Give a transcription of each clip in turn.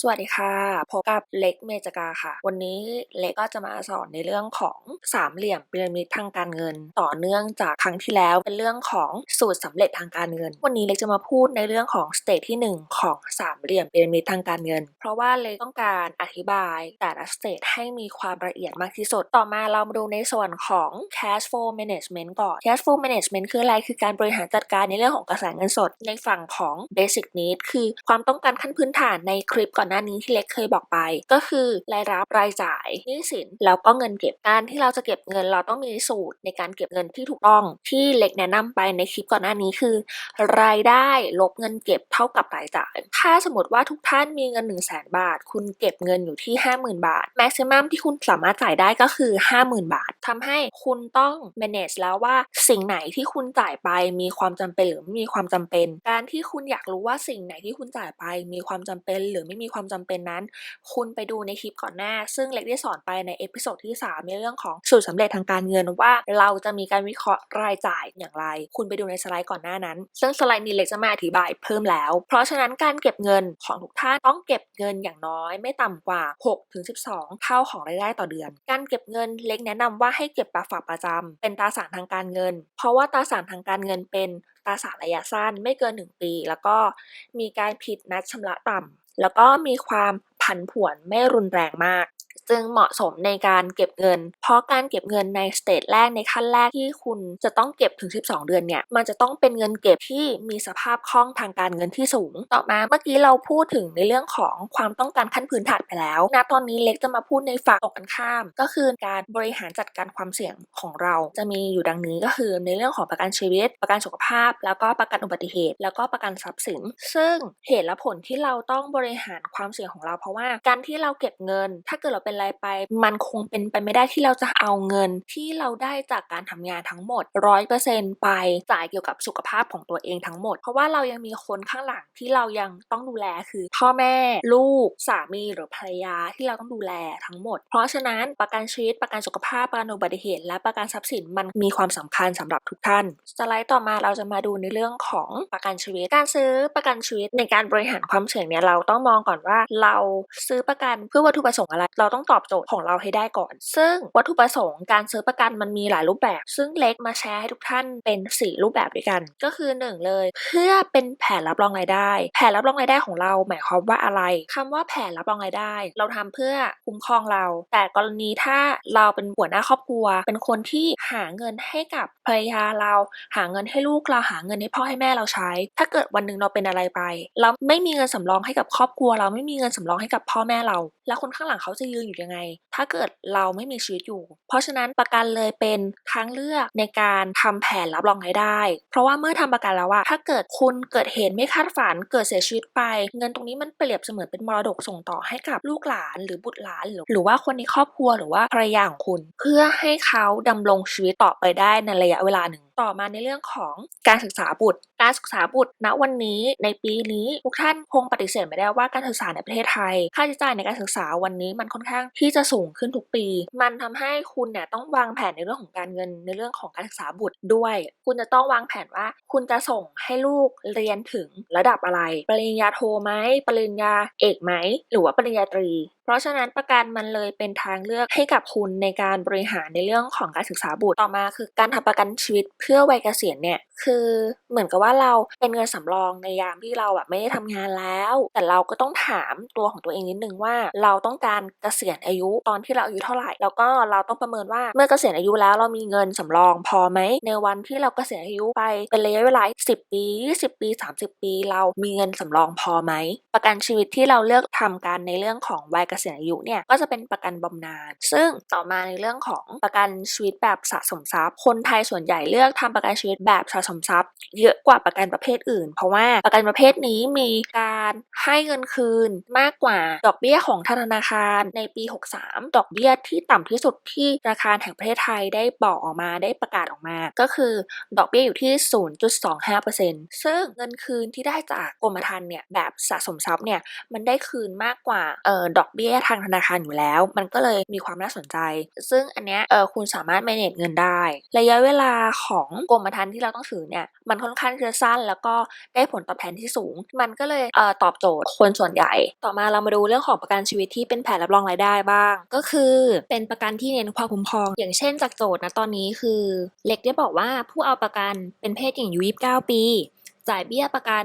สวัสดีค่ะ พบกับเล็กเมจกาค่ะ วันนี้เล็กก็จะมาสอนในเรื่องของสามเหลี่ยมพีระมิดทางการเงิน ต่อเนื่องจากครั้งที่แล้วเป็นเรื่องของสูตรสำเร็จทางการเงิน วันนี้เล็กจะมาพูดในเรื่องของสเตจที่หนึ่งของสามเหลี่ยมพีระมิดทางการเงิน เพราะว่าเล็กต้องการอธิบายแต่ละสเตจให้มีความละเอียดมากที่สุด ต่อมาเรามาดูในส่วนของ cash flow management ก่อน cash flow management คืออะไรคือการบริหารจัดการในเรื่องของกระแสเงินสด ในฝั่งของ basic need คือความต้องการขั้นพื้นฐานในคลิปก่อนอนหน้านี้ที่เล็กเคยบอกไป ก็คือรายรับรายจ่ายหนี้สินแล้วก็เงินเก็บการที่เราจะเก็บเงินเราต้องมีสูตรในการเก็บเงินที่ถูกต้องที่เล็กแนะนำไปในคลิปก่อนหน้านี้คือ รายได้ลบเงินเก็บเท่ากับรายจ่าย ถ้าสมมติว่าทุกท่านมีเงิน 1 0 0 0 0แบาท คุณเก็บเงินอยู่ที่ 50,000 บาทแม็กซิมัมที่คุณสามารถจ่ายได้ก็คือ 50,000 บาททำให้คุณต้อง manage แล้วว่าสิ่งไหนที่คุณจ่ายไปมีความจำเป็นหรือไม่มีความจำเป็น การที่คุณอยากรู้ว่าสิ่งไหนที่คุณจ่ายไปมีความจำเป็นหรือไม่มีความจำเป็นนั้น คุณไปดูในคลิปก่อนหน้า ซึ่งเล็กได้สอนไปในเอพิโซดที่ 3 ในเรื่องของสูตรสำเร็จทางการเงินว่า เราจะมีการวิเคราะห์รายจ่ายอย่างไร คุณไปดูในสไลด์ก่อนหน้านั้น ซึ่งสไลด์นี้เล็กจะมาอธิบายเพิ่มแล้ว เพราะฉะนั้นการเก็บเงินของทุกท่านต้องเก็บเงินอย่างน้อย ไม่ต่ำกว่า 6-12 เท่าของรายได้ต่อเดือน การเก็บเงินเล็กแนะนำว่าให้เก็บปฝากประจำเป็นตราสารทางการเงิน เพราะว่าตราสารทางการเงินเป็นตราสารระยะสั้นไม่เกิน 1 ปี แล้วก็มีการผิดนัดชำระต่ำ แล้วก็มีความผันผวนไม่รุนแรงมาก จึงเหมาะสมในการเก็บเงิน เพราะการเก็บเงินในสเตจแรกในขั้นแรกที่คุณจะต้องเก็บถึง 12 เดือนเนี่ย มันจะต้องเป็นเงินเก็บที่มีสภาพคล่องทางการเงินที่สูง ต่อมาเมื่อกี้เราพูดถึงในเรื่องของความต้องการขั้นพื้นฐานไปแล้วณตอนนี้เล็กจะมาพูดในฝั่งตรงกันข้าม ก็คือการบริหารจัดการความเสี่ยงของเราจะมีอยู่ดังนี้ก็คือในเรื่องของประกันชีวิต ประกันสุขภาพ แล้วก็ประกันอุบัติเหตุ แล้วก็ประกันทรัพย์สิน ซึ่งเหตุและผลที่เราต้องบริหารความเสี่ยงของเราเพราะว่าการที่เราเก็บเงิน ถ้าเกิดเราเป็นอะไรไป มันคงเป็นไปไม่ได้ที่เราจะเอาเงิน ที่เราได้จากการทำงานทั้งหมด100%ไปจ่ายเกี่ยวกับสุขภาพของตัวเองทั้งหมด เพราะว่าเรายังมีคนข้างหลังที่เรายังต้องดูแลคือพ่อแม่ลูกสามีหรือภรรยาที่เราต้องดูแลทั้งหมด เพราะฉะนั้นประกันชีวิตประกันสุขภาพประกันอุบัติเหตุ และประกันทรัพย์สินมันมีความสำคัญสำหรับทุกท่านสไลด์ต่อมาเราจะมาดูในเรื่องของประกันชีวิตการซื้อประกันชีวิตในการบริหารความเสี่ยงเนี่ยเราต้องมองก่อนว่าเราซื้อประกันเพื่อวัตถุประสงค์อะไรเราต้องตอบโจทย์ของเราให้ได้ก่อน ซึ่งวัตถุประสงค์การซื้อประกันมันมีหลายรูปแบบ ซึ่งเล็กมาแชร์ให้ทุกท่านเป็น 4 รูปแบบด้วยกัน ก็คือ 1 เลย เพื่อเป็นแผนรับรองรายได้ แผนรับรองรายได้ของเราหมายความว่าอะไรคำว่าแผนรับรองรายได้ เราทำเพื่อคุ้มครองเรา แต่กรณีถ้าเราเป็นหัวหน้าครอบครัว เป็นคนที่หาเงินให้กับภรรยาเรา หาเงินให้ลูกเราหาเงินให้พ่อให้แม่เราใช้ ถ้าเกิดวันหนึ่งเราเป็นอะไรไป เราไม่มีเงินสำรองให้กับครอบครัว เราไม่มีเงินสำรองให้กับพ่อแม่เรา แล้วคนข้างหลังเขาจะยืนอยู่ยังไง ถ้าเกิดเราไม่มีชีวิตอยู่ เพราะฉะนั้นประกันเลยเป็นทางเลือกในการทำแผนรับรองรายได้ เพราะว่าเมื่อทำประกันแล้วอะถ้าเกิดคุณเกิดเหตุไม่คาดฝัน เกิดเสียชีวิตไป เงินตรงนี้มันเปรียบเสมือนเป็นมรดกส่งต่อให้กับลูกหลานหรือบุตรหลาน หรือหรือว่าคนในครอบครัวหรือว่าภรรยาของคุณ เพื่อให้เขาดำรงชีวิตต่อไปได้ในระยะเวลาหนึ่งต่อมาในเรื่องของการศึกษาบุตร การศึกษาบุตร ณวันนี้ในปีนี้ทุกท่านคงปฏิเสธไม่ได้ว่าการศึกษาในประเทศไทย ค่าใช้จ่ายในการศึกษาวันนี้มันค่อนข้างที่จะสูงขึ้นทุกปี มันทำให้คุณเนี่ยต้องวางแผนในเรื่องของการเงินในเรื่องของการศึกษาบุตรด้วย คุณจะต้องวางแผนว่า คุณจะส่งให้ลูกเรียนถึงระดับอะไร ปริญญาโทไหมปริญญาเอกไหม หรือว่าปริญญาตรี เพราะฉะนั้นประกันมันเลยเป็นทางเลือกให้กับคุณในการบริหารในเรื่องของการศึกษาบุตรต่อมาคือการทำประกันชีวิตเพื่อวัยเกษียณเนี่ยคือเหมือนกับว่าเราเป็นเงินสำรองในยามที่เราแบบไม่ได้ทำงานแล้ว แต่เราก็ต้องถามตัวของตัวเองนิดนึงว่า เราต้องการเกษียณอายุตอนที่เราอายุเท่าไหร่ แล้วก็เราต้องประเมินว่าเมื่อเกษียณอายุแล้วเรามีเงินสำรองพอไหมในวันที่เราเกษียณอายุไปเป็นระยะเวลา10 ปี 20 ปี 30 ปี เรามีเงินสำรองพอไหมประกันชีวิตที่เราเลือกทำกันในเรื่องของวัยเกกษียณอายุเนี่ยก็จะเป็นประกันบำนาญซึ่งต่อมาในเรื่องของประกันชีวิตแบบสะสมทรัพย์ คนไทยส่วนใหญ่เลือกทำประกันชีวิตแบบสะสมทรัพย์ เยอะกว่าประกันประเภทอื่น เพราะว่าประกันประเภทนี้มีการให้เงินคืนมากกว่าดอกเบี้ยของธนาคารในปี 63 ดอกเบี้ยที่ต่ำที่สุดที่ธนาคารแห่งประเทศไทยได้บอกออกมาได้ประกาศออกมา ก็คือดอกเบี้ยอยู่ที่ 0.25%ซึ่งเงินคืนที่ได้จากกรมธรรม์เนี่ยแบบสะสมทรัพย์เนี่ยมันได้คืนมากกว่าเอ่อดอกเบี้ยบี้ยทางธนาคารอยู่แล้ว มันก็เลยมีความน่าสนใจ ซึ่งอันเนี้ยเออคุณสามารถ manage เงินได้ ระยะเวลาของกรมธรรม์ที่เราต้องถือเนี่ยมันค่อนข้างจะสั้น แล้วก็ได้ผลตอบแทนที่สูง มันก็เลยเออตอบโจทย์คนส่วนใหญ่ ต่อมาเรามาดูเรื่องของประกันชีวิตที่เป็นแผนรับรองรายได้บ้าง ก็คือเป็นประกันที่เน้นความคุ้มครอง อย่างเช่นจากโจทย์นะตอนนี้คือเล็กได้บอกว่าผู้เอาประกันเป็นเพศหญิงอายุ29 ปี จ่ายเบี้ยประกัน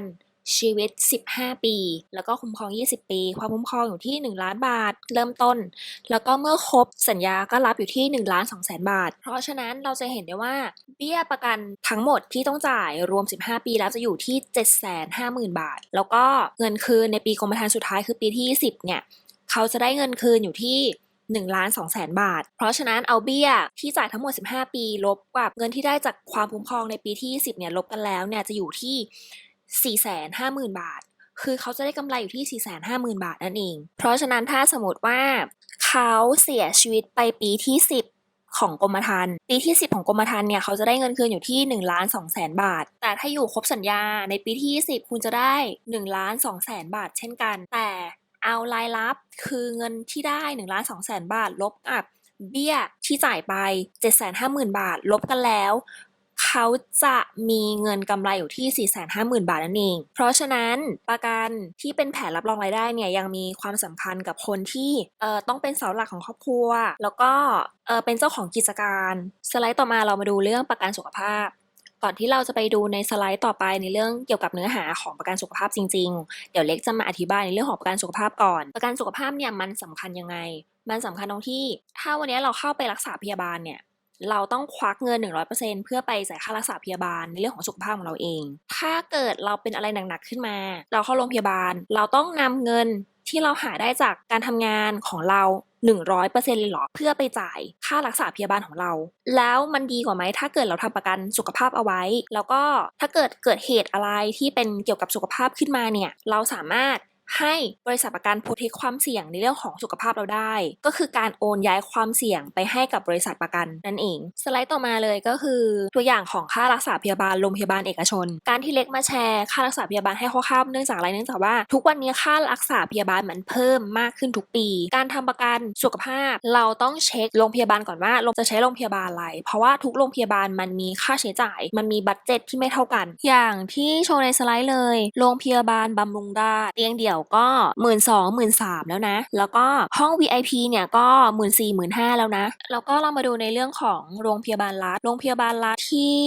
ชีวิต 15 ปี แล้วก็คุ้มครอง 20 ปี ความคุ้มครองอยู่ที่ 1 ล้านบาท เริ่มต้น แล้วก็เมื่อครบสัญญาก็รับอยู่ที่1ล้าน2แสนบาท เพราะฉะนั้นเราจะเห็นได้ว่าเบี้ยประกันทั้งหมดที่ต้องจ่ายรวม 15 ปีแล้วจะอยู่ที่ 750,000 บาท แล้วก็เงินคืนในปีกรมธรรม์สุดท้ายคือปีที่ 20 เนี่ย เขาจะได้เงินคืนอยู่ที่1ล้าน2แสนบาท เพราะฉะนั้นเอาเบี้ยที่จ่ายทั้งหมด 15 ปี ลบกับเงินที่ได้จากความคุ้มครองในปีที่10เนี่ย ลบกันแล้วเนี่ยจะอยู่ที่ 450,000 บาท คือเขาจะได้กำไรอยู่ที่ 450,000 บาทนั่นเอง เพราะฉะนั้นถ้าสมมติว่าเขาเสียชีวิตไปปีที่ 10ของกรมธรรม์ปีที่ 10 ของกรมธรรม์เนี่ยเขาจะได้เงินคืนอยู่ที่1ล้าน2แสนบาท แต่ถ้าอยู่ครบสัญญาในปีที่10คุณจะได้1ล้าน2แสนบาท เช่นกัน แต่เอารายรับคือเงินที่ได้1ล้าน2แสนบาท ลบกับเบี้ยที่จ่ายไป 750,000 บาท ลบกันแล้ว เขาจะมีเงินกำไรอยู่ที่ 450,000 บาทนั่นเอง เพราะฉะนั้นประกันที่เป็นแผนรับรองรายได้เนี่ยยังมีความสำคัญกับคนที่เอ่อต้องเป็นเสาหลักของครอบครัว แล้วก็เอ่อเป็นเจ้าของกิจการสไลด์ต่อมาเรามาดูเรื่องประกันสุขภาพก่อนที่เราจะไปดูในสไลด์ต่อไปในเรื่องเกี่ยวกับเนื้อหาของประกันสุขภาพจริงๆ เดี๋ยวเล็กจะมาอธิบายในเรื่องของประกันสุขภาพก่อน ประกันสุขภาพเนี่ยมันสำคัญยังไง มันสำคัญตรงที่ ถ้าวันนี้เราเข้าไปรักษาพยาบาลเนี่ย เราต้องควักเงิน 100%เพื่อไปจ่ายค่ารักษาพยาบาลในเรื่องของสุขภาพของเราเอง ถ้าเกิดเราเป็นอะไรหนักๆขึ้นมา เราเข้าโรงพยาบาล เราต้องนำเงินที่เราหาได้จากการทำงานของเรา 100%เลยหรอ เพื่อไปจ่ายค่ารักษาพยาบาลของเรา แล้วมันดีกว่าไหมถ้าเกิดเราทำประกันสุขภาพเอาไว้ แล้วก็ถ้าเกิดเกิดเหตุอะไรที่เป็นเกี่ยวกับสุขภาพขึ้นมาเนี่ย เราสามารถ ให้บริษัทประกันโปรเทคความเสี่ยงในเรื่องของสุขภาพเราได้ ก็คือการโอนย้ายความเสี่ยงไปให้กับบริษัทประกันนั่นเอง สไลด์ต่อมาเลยก็คือตัวอย่างของค่ารักษาพยาบาลโรงพยาบาลเอกชน การที่เล็กมาแชร์ค่ารักษาพยาบาลให้คร่าวๆเนื่องจากอะไรเนื่องจากว่า ทุกวันนี้ค่ารักษาพยาบาลมันเพิ่มมากขึ้นทุกปี การทำประกันสุขภาพ เราต้องเช็คโรงพยาบาลก่อนว่าเราจะใช้โรงพยาบาลอะไร เพราะว่าทุกโรงพยาบาลมันมีค่าใช้จ่าย มันมีบัตเจ็ตที่ไม่เท่ากัน อย่างที่โชว์ในสไลด์เลย โรงพยาบาลบำรุงราษเตียงเดี่ยวก็หมื่นสองหมื่นสามแล้วนะ แล้วก็ห้อง VIP เนี่ยก็หมื่นสี่หมื่นห้าแล้วนะ แล้วก็เรามาดูในเรื่องของโรงพยาบาลรัฐ โรงพยาบาลรัฐที่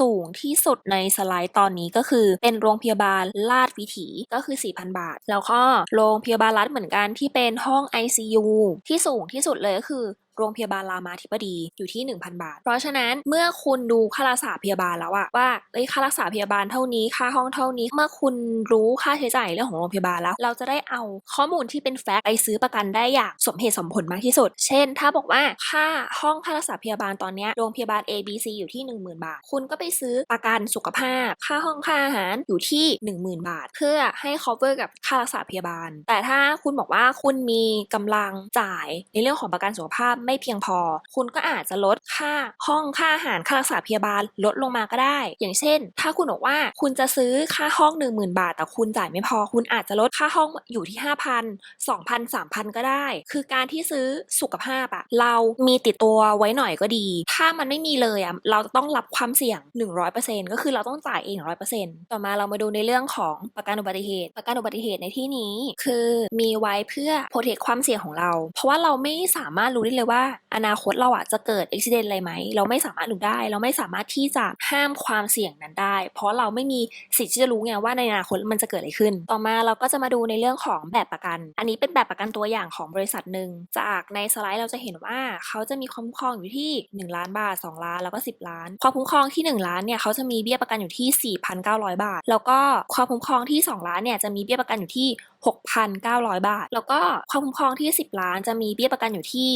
สูงที่สุดในสไลด์ตอนนี้ก็คือเป็นโรงพยาบาลลาดวิถีก็คือ 4,000 บาท แล้วก็โรงพยาบาลรัฐเหมือนกันที่เป็นห้อง ICU ที่สูงที่สุดเลยก็คือ โรงพยาบาลรามาธิบดีอยู่ที่ 1,000 บาท เพราะฉะนั้นเมื่อคุณดูค่ารักษาพยาบาลแล้วอะว่าเอ้ยค่ารักษาพยาบาลเท่านี้ค่าห้องเท่านี้ เมื่อคุณรู้ค่าใช้จ่ายเรื่องของโรงพยาบาลแล้ว เราจะได้เอาข้อมูลที่เป็นแฟกต์ไปซื้อประกันได้อย่างสมเหตุสมผลมากที่สุด เช่น ถ้าบอกว่าค่าห้องค่ารักษาพยาบาลตอนเนี้ยโรงพยาบาล A B C อยู่ที่ 10,000 บาท คุณก็ไปซื้อประกันสุขภาพ ค่าห้องค่าอาหารอยู่ที่ 10,000 บาท เพื่อให้ cover กับค่ารักษาพยาบาล แต่ถ้าคุณบอกว่าคุณมีกำลังจ่ายในเรื่องของประกันสุขภาพไม่เพียงพอ คุณก็อาจจะลดค่าห้องค่าอาหารค่ารักษาพยาบาลลดลงมาก็ได้ อย่างเช่น ถ้าคุณบอกว่าคุณจะซื้อค่าห้อง 10,000 บาท แต่คุณจ่ายไม่พอ คุณอาจจะลดค่าห้องอยู่ที่ 5,000 2,000 3,000 ก็ได้ คือการที่ซื้อสุขภาพอะเรามีติดตัวไว้หน่อยก็ดี ถ้ามันไม่มีเลยอะเราจะต้องรับความเสี่ยง 100%ก็คือเราต้องจ่ายเอง 100%ต่อมาเรามาดูในเรื่องของประกันอุบัติเหตุ ประกันอุบัติเหตุในที่นี้ คือมีไว้เพื่อโปรเทคความเสี่ยงของเรา เพราะว่าเราไม่สามารถรู้ได้เลยว่าอนาคตเราอะจะเกิดอุบิเหตุอะไรไหม เราไม่สามารถรู้ได้ เราไม่สามารถที่จะห้ามความเสี่ยงนั้นได้ เพราะเราไม่มีสิทธิ์ที่จะรู้ไงว่าในอนาคตมันจะเกิดอะไรขึ้น ต่อมาเราก็จะมาดูในเรื่องของแบบประกัน อันนี้เป็นแบบประกันตัวอย่างของบริษัทหนึ่งจากในสไลด์เราจะเห็นว่าเขาจะมีความคุ้มครองอยู่ที่ 1 ล้านบาท 2 ล้านแล้วก็ 10 ล้าน ความคุ้มครองที่ 1 ล้านเนี่ยเขาจะมีเบี้ยประกันอยู่ที่ 4,900 บาท แล้วก็ความคุ้มครองที่ 2 ล้านเนี่ยจะมีเบี้ยประกันอยู่ที่ 6,900 บาท แล้วก็ความคุ้มครองที่ 10 ล้านจะมีเบี้ยประกันอยู่ที่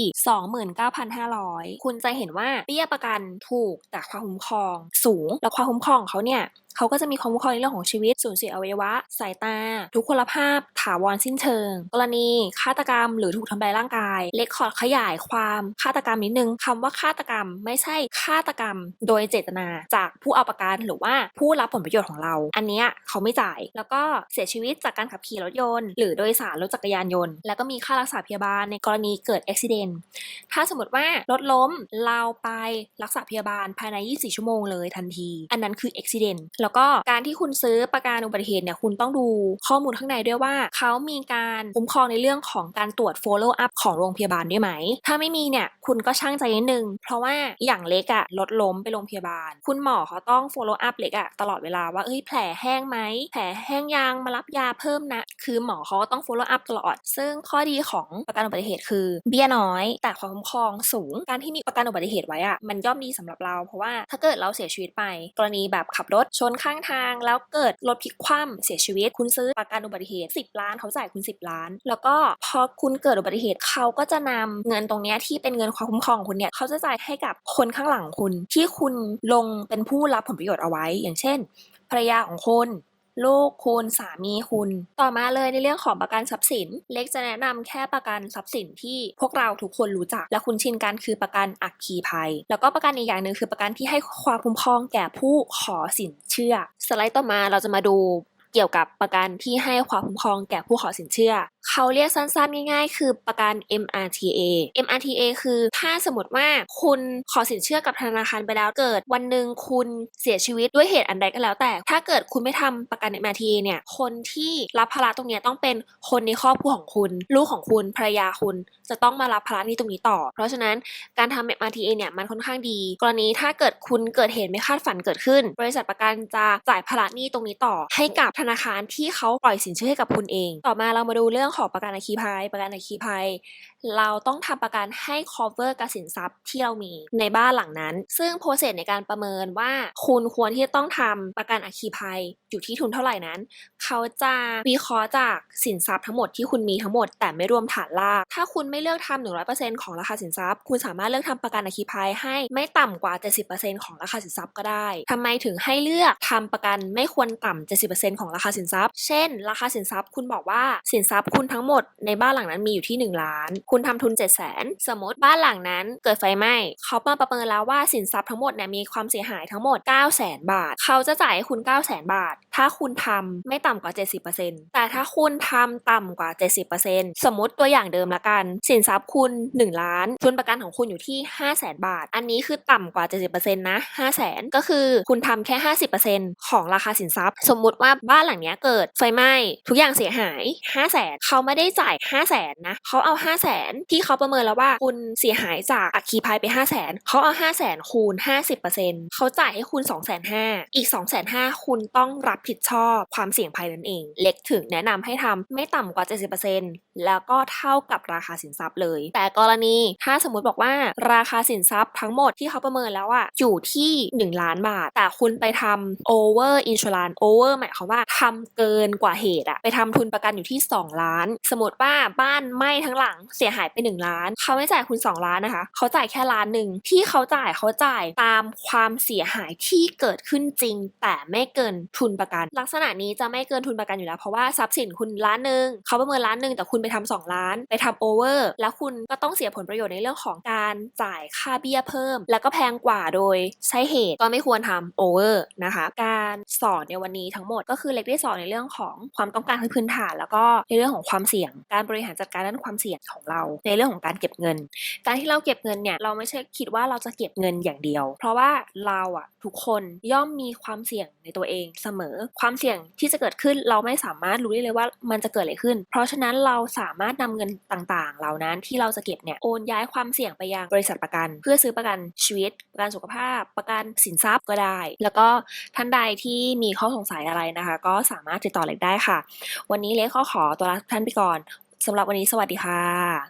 29,500 คุณจะเห็นว่าเบี้ยประกันถูกแต่ความคุ้มครองสูง แล้วความคุ้มครองของเขาเนี่ย เขาก็จะมีความคุ้มครองในเรื่องของชีวิตสูญเสียอวัยวะ สายตา ทุกพลภาพถาวรสิ้นเชิง กรณีฆาตกรรม หรือถูกทำลายร่างกายเลคคอร์ดขยายความฆาตกรรมนิดนึงคำว่าฆาตกรรมไม่ใช่ฆาตกรรม โดยเจตนาจากผู้เอาประกันหรือว่าผู้รับผลประโยชน์ของเรา อันนี้เขาไม่จ่าย แล้วก็เสียชีวิตจากการขับขี่รถยนต์ หรือโดยสารรถจักรยานยนต์ แล้วก็มีค่ารักษาพยาบาลในกรณีเกิดอุบิเหตุถ้าสมมติว่ารถล้มเราไปรักษาพยาบาลภายใน 24 ชั่วโมงเลยทันที อันนั้นคืออุบิเหตุแล้วก็การที่คุณซื้อประกันอุบัติเหตุเนี่ยคุณต้องดูข้อมูลข้างในด้วยว่าเขามีการคุ้มครองในเรื่องของการตรวจ follow up ของโรงพยาบาลด้วยไหม ถ้าไม่มีเนี่ยคุณก็ช่างใจนิดนึง เพราะว่าอย่างเล็กอะรถล้มไปโรงพยาบาล คุณหมอเขาต้อง follow up เล็กอะตลอดเวลาว่าเอ้ยแผลแห้งไหมแผลแห้งยังมารับยาเพิ่มนะ คือหมอเขาต้อง follow up ตลอด ซึ่งข้อดีของประกันอุบัติเหตุคือเบี้ยน้อย แต่ความคุ้มครองสูง การที่มีประกันอุบัติเหตุไว้อะมันย่อมดีสำหรับเรา เพราะว่าถ้าเกิดเราเสียชีวิตไป กรณีแบบขับรถชนข้างทาง แล้วเกิดรถพลิกคว่ำเสียชีวิต คุณซื้อประกันอุบัติเหตุ 10 ล้านเขาจ่ายคุณ 10 ล้าน แล้วก็พอคุณเกิดอุบัติเหตุเขาก็จะนำเงินตรงนี้ที่เป็นเงินความคุ้มครองของคุณเนี่ยเขาจะจ่ายให้กับคนข้างหลังคุณ ที่คุณลงเป็นผู้รับผลประโยชน์เอาไว้ อย่างเช่นภรรยาของคุณ ลูกคุณสามีคุณ ต่อมาเลยในเรื่องของประกันทรัพย์สิน เล็กจะแนะนำแค่ประกันทรัพย์สินที่พวกเราทุกคนรู้จัก และคุณชินกันคือประกันอัคคีภัย แล้วก็ประกันอีกอย่างหนึ่งคือประกันที่ให้ความคุ้มครองแก่ผู้ขอสินเชื่อ สไลด์ต่อมาเราจะมาดูเกี่ยวกับประกันที่ให้ความคุ้มครองแก่ผู้ขอสินเชื่อ เขาเรียกสั้นๆง่ายๆ คือประกัน MRTA MRTA คือถ้าสมมติว่าคุณขอสินเชื่อกับธนาคารไปแล้วเกิด วันหนึ่งคุณเสียชีวิตด้วยเหตุอันใดก็แล้ว แต่ ถ้าเกิดคุณไม่ทำประกัน MRTA เนี่ย คนที่รับภาระตรงนี้ต้องเป็นคนในครอบครัวของคุณ ลูกของคุณภรรยาคุณ จะต้องมารับภาระนี้ตรงนี้ต่อ เพราะฉะนั้นการทำ MRTA เนี่ยมันค่อนข้างดี กรณีถ้าเกิดคุณเกิดเหตุไม่คาดฝันเกิดขึ้น บริษัทประกันจะจ่ายภาระหนี้ตรงนี้ต่อ ให้กับธนาคารที่เขาปล่อยสินเชื่อให้กับคุณเอง ต่อมาเรามาดูเรื่องขอประกันอัคคีภัย ประกันอัคคีภัย เราต้องทำประกันให้ cover กับสินทรัพย์ที่เรามีในบ้านหลังนั้น ซึ่งโปรเซสในการประเมินว่าคุณควรที่จะต้องทำประกันอัคคีภัยอยู่ที่ทุนเท่าไหร่นั้น เขาจะวิเคราะห์จากสินทรัพย์ทั้งหมดที่คุณมีทั้งหมด แต่ไม่รวมฐานราก ถ้าคุณไม่เลือกทำ100%ของราคาสินทรัพย์ คุณสามารถเลือกทำประกันอัคคีภัยให้ไม่ต่ำกว่า 70%ของราคาสินทรัพย์ก็ได้ทำไมถึงให้เลือกทำประกันไม่ควรต่ำ70%ของราคาสินทรัพย์ เช่น ราคาสินทรัพย์คุณบอกว่าสินทรัพย์คุณทั้งหมดในบ้านหลังนั้นมีอยู่ที่ 1 ล้าน คุณทำทุน7 0 0 0 0 0สมมติบ้านหลังนั้นเกิดไฟไหม้เขามาประเมินแล้วว่าสินทรัพย์ทั้งหมดเนี่ยมีความเสียหายทั้งหมด 9 0 0 0 0 0 บาท เขาจะจ่ายให้คุณ 9 0 0 0 0 0 บาท ถ้าคุณทำไม่ต่ำกว่า 70%แต่ถ้าคุณทำต่ำกว่า 70%สมมติตัวอย่างเดิมละกัน สินทรัพย์คุณ 1 ล้านทุนประกันของคุณอยู่ที่ 5 0 0 0 0 0 บาท อันนี้คือต่ำกว่า 70%นะ5 0 0 0 0 0 ก็คือคุณทำแค่ 50%ของราคาสินทรัพย์ สมมุติว่าบ้านหลังเนี้เกิดไฟไหม้ทุกอย่างเสียหาย 5 0 0 0 0 0เขาาไม่ได้จ่าย 5 0 0 0 0 0นะเขาเอา 5 0 0 0 0 0ที่เขาประเมินแล้วว่าคุณเสียหายจากอัคคีภัยไป 5 0 0 0 0 0เขาเอา 5 0 0 0 0 0คูณ 50%เขาจ่ายให้คุณ 2 5 0 0 0อีก 2 5 0 0 0คุณต้องรับผิดชอบความเสี่ยงภัยนั่นเอง เล็กถึงแนะนำให้ทำไม่ต่ำกว่า 70%แล้วก็เท่ากับราคาสินทรัพย์เลย แต่กรณีถ้าสมมุติบอกว่าราคาสินทรัพย์ทั้งหมดที่เขาประเมินแล้วอะอยู่ที่ 1 ล้านบาท แต่คุณไปทำ over insurance over หมายความว่าทำเกินกว่าเหตุอะไปทำทุนประกันอยู่ที่ 2 ล้านสมมติว่าบ้านไหม้ทั้งหลังเสียหายไป1ล้าน เขาไม่จ่ายคุณ 2 ล้านนะคะ เขาจ่ายแค่ล้านหนึ่งที่เขาจ่ายเขาจ่ายตามความเสียหายที่เกิดขึ้นจริง แต่ไม่เกินทุนประกัน ลักษณะนี้จะไม่เกินทุนประกันอยู่แล้วเพราะว่าทรัพย์สินคุณล้านหนึ่งเขาประเมินล้านหนึ่งแต่คุณไปทำสองล้าน ไปทำโอเวอร์แล้วคุณก็ต้องเสียผลประโยชน์ในเรื่องของการจ่ายค่าเบี้ยเพิ่ม แล้วก็แพงกว่าโดยใช้เหตุก็ไม่ควรทำโอเวอร์นะคะ การสอนในวันนี้ทั้งหมดก็คือเล็กได้สอนในเรื่องของความต้องการพื้นฐาน แล้วก็ในเรื่องของความเสี่ยง การบริหารจัดการด้านความเสี่ยงของเรา ในเรื่องของการเก็บเงิน การที่เราเก็บเงินเนี่ยเราไม่ใช่คิดว่าเราจะเก็บเงินอย่างเดียว เพราะว่าเราอะทุกคนย่อมมีความเสี่ยงในตัวเองเสมอ ความเสี่ยงที่จะเกิดขึ้นเราไม่สามารถรู้ได้เลยว่ามันจะเกิดอะไรขึ้น เพราะฉะนั้นเราสามารถนำเงินต่างๆ เหล่านั้นที่เราจะเก็บเนี่ยโอนย้ายความเสี่ยงไปยังบริษัทประกัน เพื่อซื้อประกันชีวิตประกันสุขภาพ ประกันสินทรัพย์ก็ได้ แล้วก็ท่านใดที่มีข้อสงสัยอะไรนะคะ ก็สามารถติดต่อเล็กได้ค่ะ วันนี้เล็กขอขอตัวลาท่านไปก่อนสำหรับวันนี้สวัสดีค่ะ